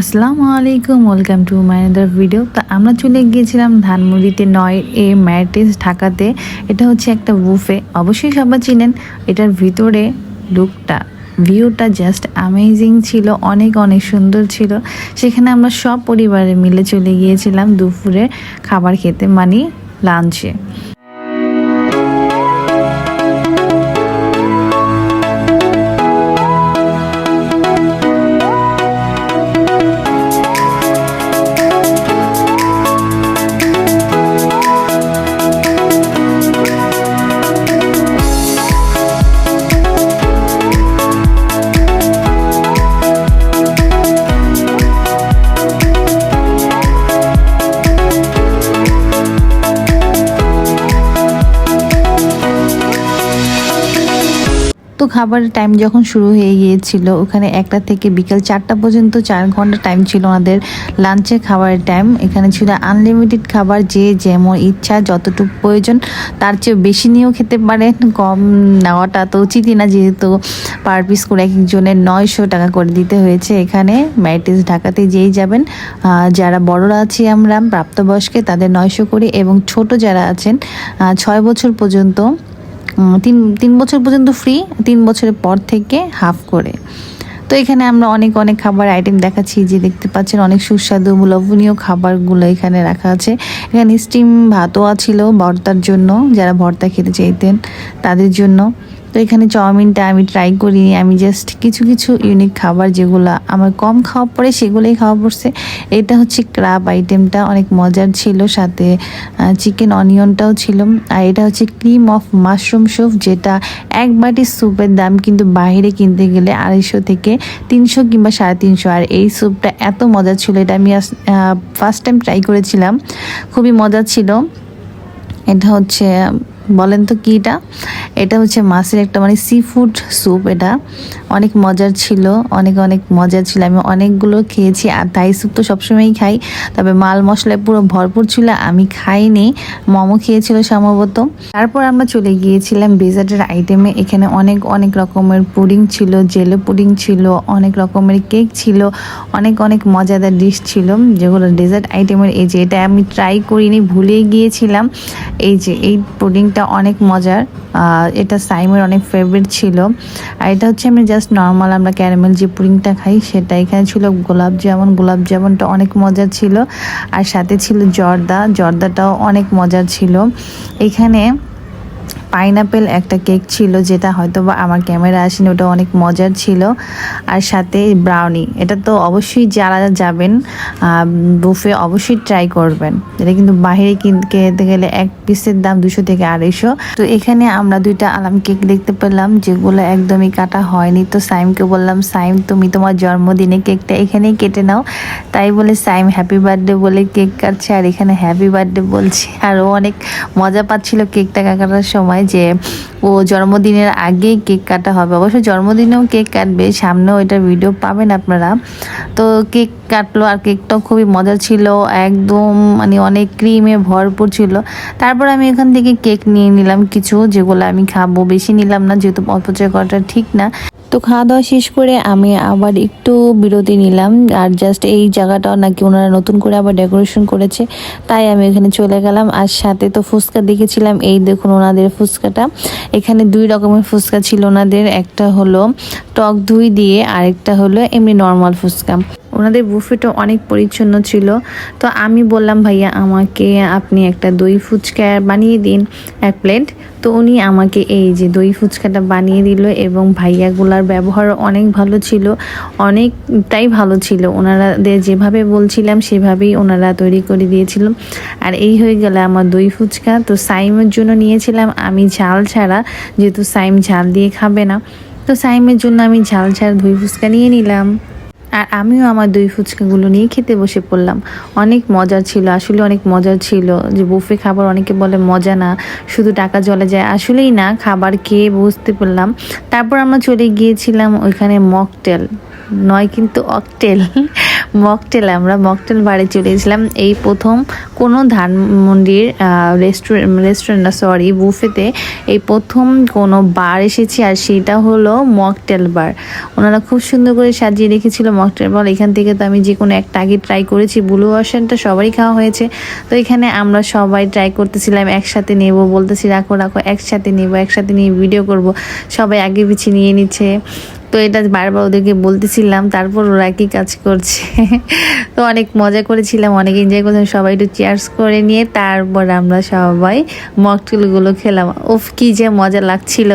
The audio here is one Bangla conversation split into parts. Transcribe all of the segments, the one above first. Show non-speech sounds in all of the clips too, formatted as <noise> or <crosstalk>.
আসসালামু আলাইকুম welcome to my other video তো আমরা চলে গিয়েছিলাম ধানমুড়িতে নয় এ ম্যাটিস ঢাকাতে। এটা হচ্ছে একটা বুফে অবশ্যই সবাই চিনেন। এটার ভিতরে লুকটা ভিউটা জাস্ট অ্যামেজিং ছিল, অনেক অনেক সুন্দর ছিল। সেখানে আমরা সব পরিবারে মিলে চলে গিয়েছিলাম দুপুরে খাবার খেতে মানে লাঞ্চে তো খাবারের টাইম যখন শুরু হয়ে গিয়েছিল, ওখানে একটা থেকে বিকাল চারটা পর্যন্ত চার ঘণ্টা টাইম ছিল ওনাদের লাঞ্চের খাবারের টাইম এখানে ছিল আনলিমিটেড খাবার, যে যেমন ইচ্ছা, যতটুকু প্রয়োজন, তার চেয়ে বেশি নিয়েও খেতে পারেন। কম নেওয়াটা তো উচিতই না, যেহেতু পার পিস করে এক একজনের নয়শো টাকা করে দিতে হয়েছে। এখানে ম্যাটিস ঢাকাতে যেই যাবেন যারা বড়রা আছি আমরা, প্রাপ্তবয়স্কে, তাদের নয়শো করে এবং ছোট যারা আছেন ছয় বছর পর্যন্ত তিন তিন বছর পর্যন্ত ফ্রি তিন বছরের পর থেকে হাফ করে। তো এখানে আমরা অনেক অনেক খাবার আইটেম দেখাচ্ছি, যে দেখতে পাচ্ছেন অনেক সুস্বাদু, লোভনীয় খাবারগুলো এখানে রাখা আছে। এখানে স্টিম ভাতও ছিল ভর্তার জন্য, যারা ভর্তা খেতে চাইতেন তাদের জন্য। তো এখানে চাউমিনটা আমি ট্রাই করিনি। আমি জাস্ট কিছু কিছু ইউনিক খাবার যেগুলো আমার কম খাওয়া পড়ে সেগুলোই খাওয়া পড়ছে। এটা হচ্ছে ক্রাব আইটেমটা অনেক মজার ছিল। সাথে চিকেন অনিয়নটাও ছিল। আর এটা হচ্ছে ক্রিম অফ মাশরুম স্যুপ যেটা এক বাটি স্যুপের দাম কিন্তু বাইরে কিনতে গেলে আড়াইশো থেকে তিনশো কিংবা সাড়ে তিনশো। আর এই স্যুপটা এত মজা ছিল, এটা আমি ফার্স্ট টাইম ট্রাই করেছিলাম। খুবই মজা ছিল। এটা হচ্ছে বলেন তো কি এটা এটা হচ্ছে মাছের একটা মানে সি ফুড স্যুপ এটা। অনেক মজার ছিল, অনেক অনেক মজার ছিল। আমি অনেকগুলো খেয়েছি আর তাই স্যুপ তো সবসময়ই খাই। তবে মাল মশলায় পুরো ভরপুর ছিল, আমি খাইনি। মোমো খেয়েছিল সম্ভবত। তারপর আমরা চলে গিয়েছিলাম ডেজার্টের আইটেমে এখানে অনেক অনেক রকমের পুডিং ছিল, জেলো পুডিং ছিল, অনেক রকমের কেক ছিল, অনেক অনেক মজাদার ডিশ ছিল। যেগুলো ডেজার্ট আইটেমের এই যে এটা আমি ট্রাই করিনি ভুলে গিয়েছিলাম। এই যে এই পুডিংটা অনেক মজার। এটা সাইমের অনেক ফেভারিট ছিল। আর এটা হচ্ছে আমি জাস্ট নর্মাল আমরা ক্যারামেল যে পুডিংটা খাই, সেটা এখানে ছিল গোলাপ জামুন। গোলাপ জামুনটা অনেক মজার ছিল। আর সাথে ছিল জর্দা। জর্দাটাও অনেক মজার ছিল। এখানে পাইনাপেল একটা কেক ছিল যেটা হয়তো বা আমার ক্যামেরা আসেনি, ওটা অনেক মজার ছিল। আর সাথে ব্রাউনি, এটা তো অবশ্যই যারা যাবেন বুফে অবশ্যই ট্রাই করবেন। এটা কিন্তু বাইরে কিনতে গেলে এক পিসের দাম দুশো থেকে আড়াইশো। তো এখানে আমরা দুইটা আলাম কেক দেখতে পেলাম, যেগুলো একদমই কাটা হয়নি। তো সাইমকে বললাম, সাইম, তুমি তোমার জন্মদিনে কেকটা এখানেই কেটে নাও। তাই বলে সাইম হ্যাপি বার্থডে বলে কেক কাটছে, আর এখানে হ্যাপি বার্থডে বলছে। আর ও অনেক মজা পাচ্ছিল কেকটা কাটার সময়। যে, ও জন্মদিনের আগেই কেক কাটা হবে। অবশ্য জন্মদিনেও কেক কাটবে সামনে এটার ভিডিও পাবেন আপনারা। তো কেক কাটলো আর কেকটাও খুবই মজা ছিল, একদম মানে অনেক ক্রিমে ভরপুর ছিল। তারপর আমি এখান থেকে কেক নিয়ে নিলাম কিছু, যেগুলো আমি খাব। বেশি নিলাম না, যেহেতু অপচয় করাটা ঠিক না। তো খাওয়া দাওয়া শেষ করে আমি আবার একটু বিরতি নিলাম। আর জাস্ট এই জায়গাটাও নাকি ওনারা নতুন করে আবার ডেকোরেশন করেছে, তাই আমি এখানে চলে গেলাম। আর সাথে তো ফুচকা দেখেছিলাম, এই দেখুন ওনাদের ফুচকাটা। এখানে দুই রকমের ফুচকা ছিল ওনাদের, একটা হলো টক দই দিয়ে, আরেকটা হলো এমনি নর্মাল ফুচকা। ওনাদের বুফেটা অনেক পরিচ্ছন্ন ছিল। তো আমি বললাম, ভাইয়া, আমাকে আপনি একটা দই ফুচকা বানিয়ে দিন, এক প্লেট। তো উনি আমাকে এই যে দই ফুচকাটা বানিয়ে দিল এবং ভাইয়াগুলার ব্যবহার অনেক ভালো ছিল, অনেকটাই ভালো ছিল। ওনারাদের যেভাবে বলছিলাম, সেভাবেই ওনারা তৈরি করে দিয়েছিল। আর এই হয়ে গেল আমার দই ফুচকা। তো সাইমের জন্য নিয়েছিলাম। আমি ঝাল ছাড়া যেহেতু সাইম ঝাল দিয়ে খাবে না, তো সাইমের জন্য আমি ঝাল ছাড়া দই ফুচকা নিয়ে নিলাম। আর আমিও আমার দই ফুচকাগুলো নিয়ে খেতে বসে পড়লাম। অনেক মজার ছিল, আসলে অনেক মজার ছিল। যে বুফে খাবার অনেকে বলে মজা না, শুধু টাকা জলে যায়। আসলেই না, খাবার খেয়ে বুঝতে পারলাম। তারপর আমরা চলে গিয়েছিলাম ওইখানে মকটেল। নয়, কিন্তু অকটেল মকটেল, আমরা মকটেল বাড়ি চলে গেছিলাম। এই প্রথম কোনো ধানমন্ডির রেস্টুরেন্ট রেস্টুরেন্ট না সরি বুফেতে এই প্রথম কোনো বার এসেছি, আর সেটা হলো মকটেল বার। ওনারা খুব সুন্দর করে সাজিয়ে রেখেছিল মকটেল বার। এখান থেকে তো আমি যে কোনো একটা আগে ট্রাই করেছি। ব্লু ওয়াশনটা সবারই খাওয়া হয়েছে। তো এখানে আমরা সবাই ট্রাই করতেছিলাম, একসাথে নেব। বলতেছি, রাখো রাখো, একসাথে নেব, একসাথে নিয়ে ভিডিও করব। সবাই আগে পিছিয়ে নিয়ে নিচ্ছে। তো এটা বারবার ওদেরকে বলতেছিলাম, তারপর ওরা কি কাজ করছে। <laughs> তো অনেক মজা করেছিলাম, অনেক এনজয় করছিলাম, সবাই একটু চেয়ার্স করে নিয়ে তারপর আমরা সবাই মকটেলগুলো খেলাম। উফ, কি যে মজা লাগছিল।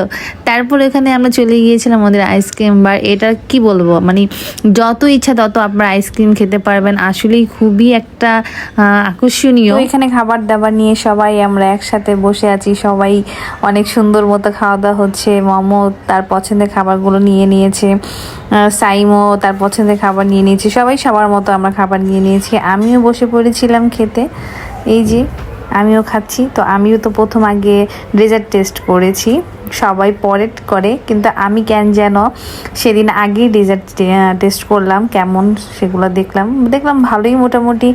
তারপর এখানে আমরা চলে গিয়েছিলাম আমাদের আইসক্রিম বার এটা কি বলব? মানে যত ইচ্ছা তত আপনারা আইসক্রিম খেতে পারবেন। আসলেই খুবই একটা আকর্ষণীয়। এখানে খাবার দাবার নিয়ে সবাই আমরা একসাথে বসে আছি। সবাই অনেক সুন্দর মতো খাওয়া দাওয়া হচ্ছে। মোমো, তার পছন্দের খাবারগুলো নিয়ে নিয়ে নিয়েছে। সাইমও তার পছন্দের খাবার নিয়ে নিয়েছে। সবাই সবার মতো আমরা খাবার নিয়ে নিয়েছি। আমিও বসে পড়েছিলাম খেতে। এই যে, আমিও খাচ্ছি। তো আমিও তো প্রথম আগে ডেজার্ট টেস্ট করেছি। সবাই পরে করে, কিন্তু আমি কেন যেন সেদিন আগেই ডেজার্ট টেস্ট করলাম। কেমন সেগুলো দেখলাম। দেখলাম ভালোই মোটামুটি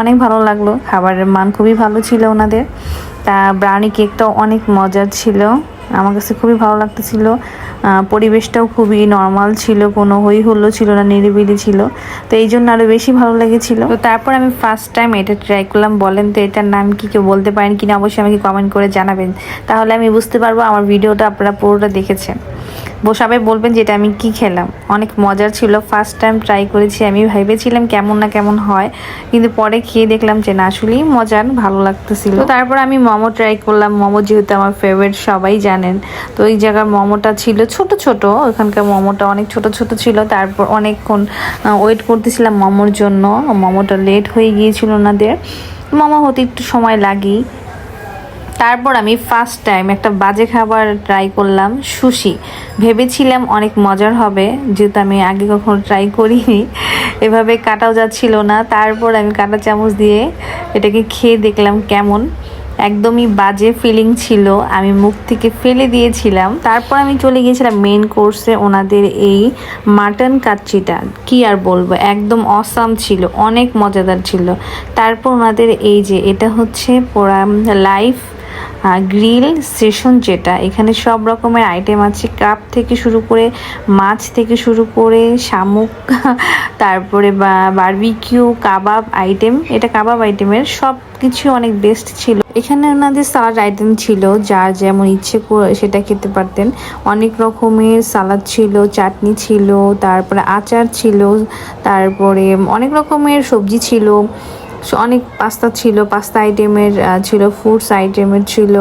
অনেক ভালো লাগল। খাবারের মান খুবই ভালো ছিল ওনাদের। তা ব্রাউনি কেকটাও অনেক মজার ছিল। আমার কাছে খুবই ভালো লাগতেছিল। পরিবেশটাও খুবই নর্মাল ছিল, কোনো হই হুল্লো ছিল না, নিরিবিলি ছিল। তো এই জন্য আরও বেশি ভালো লেগেছিল। তো তারপর আমি ফার্স্ট টাইম এটা ট্রাই করলাম, বলেন তো এটার নাম কি, কেউ বলতে পারেন কি না অবশ্যই আমাকে কমেন্ট করে জানাবেন। তাহলে আমি বুঝতে পারব আমার ভিডিওটা আপনারা পুরোটা দেখেছেন। সবাই বলবেন যে এটা আমি কি খেলাম? অনেক মজার ছিল। ফার্স্ট টাইম ট্রাই করেছি। আমি ভেবেছিলাম কেমন না কেমন হয়। কিন্তু পরে খেয়ে দেখলাম যে না, আসলেই মজার, ভালো লাগতেছিল। তারপর আমি মোমো ট্রাই করলাম। মোমো যেহেতু আমার ফেভারিট সবাই জানেন। তো ওই জায়গার মোমোটা ছিল ছোট ছোট। ওখানকার মোমোটা অনেক ছোট ছোট ছিল। তারপর অনেকক্ষণ ওয়েট করতেছিলাম মোমোর জন্য। মোমোটা লেট হয়ে গিয়েছিল ওনাদের। মোমো হতে একটু সময় লাগেই। তারপর আমি ফার্স্ট টাইম একটা বাজে খাবার ট্রাই করলাম সুশি ভেবেছিলাম অনেক মজার হবে, যেহেতু আমি আগে কখনো ট্রাই করিনি। এভাবে কাটাও যাচ্ছিল না। তারপর আমি কাটা চামচ দিয়ে এটাকে খেয়ে দেখলাম কেমন। একদমই বাজে ফিলিং ছিল। আমি মুখ থেকে ফেলে দিয়েছিলাম। তারপর আমি চলে গিয়েছিলাম মেন কোর্সে ওনাদের এই মাটন কাচ্চিটা। কি আর বলব, একদম অসাম ছিল, অনেক মজাদার ছিল। তারপর ওনাদের এই যে, এটা হচ্ছে পোড়া লাইফ গ্রিল সেশন যেটা, এখানে সব রকমের আইটেম আছে। কাপ থেকে শুরু করে মাছ থেকে শুরু করে শামুক, <laughs> তারপরে বা বারবিকিউ কাবাব আইটেম এটা কাবাব আইটেমের সব কিছু অনেক বেস্ট ছিল। এখানে ওনাদের সালাড আইটেম ছিল, যার যেমন ইচ্ছে সেটা খেতে পারতেন। অনেক রকমের সালাদ ছিল, চাটনি ছিল, তারপরে আচার ছিল, তারপরে অনেক রকমের সবজি ছিল। অনেক পাস্তা ছিল, পাস্তা আইটেমের ছিল ফুডস আইটেমের ছিল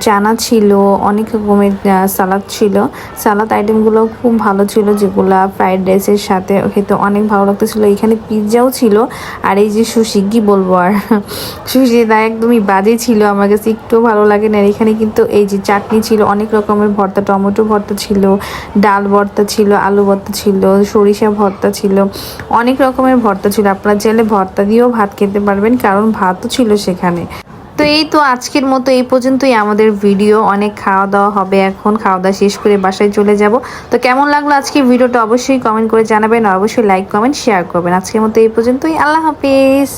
চানা ছিল, অনেক রকমের সালাদ ছিল। সালাদ আইটেমগুলো খুব ভালো ছিল, যেগুলো ফ্রাইড রাইসের সাথে খেতে অনেক ভালো লাগতেছিল। এখানে পিৎজাও ছিল, আর এই যে সুশি, কি বলব আর? <laughs> সুশিটা একদমই বাজে ছিল, আমার কাছে একটু ভালো লাগে না। এখানে কিন্তু এই যে চাটনি ছিল, অনেক রকমের ভর্তা, টমেটো ভর্তা ছিল, ডাল ভর্তা ছিল, আলু ভর্তা ছিল, সরিষা ভর্তা ছিল, অনেক রকমের ভর্তা ছিল। আপনারা চাইলে ভর্তা দিয়েও ভাত খেতে পারবেন, কারণ ভাতও ছিল সেখানে। তো এই তো আজকের মতো এই পর্যন্তই আমাদের ভিডিও। অনেক খাওয়া দাওয়া হবে এখন, খাওয়া দাওয়া শেষ করে বাসায় চলে যাব। তো কেমন লাগল আজকে ভিডিওটা অবশ্যই কমেন্ট করে জানাবেন অবশ্যই লাইক কমেন্ট শেয়ার করবেন। আজকের মতো এই পর্যন্তই। আল্লাহ হাফিজ।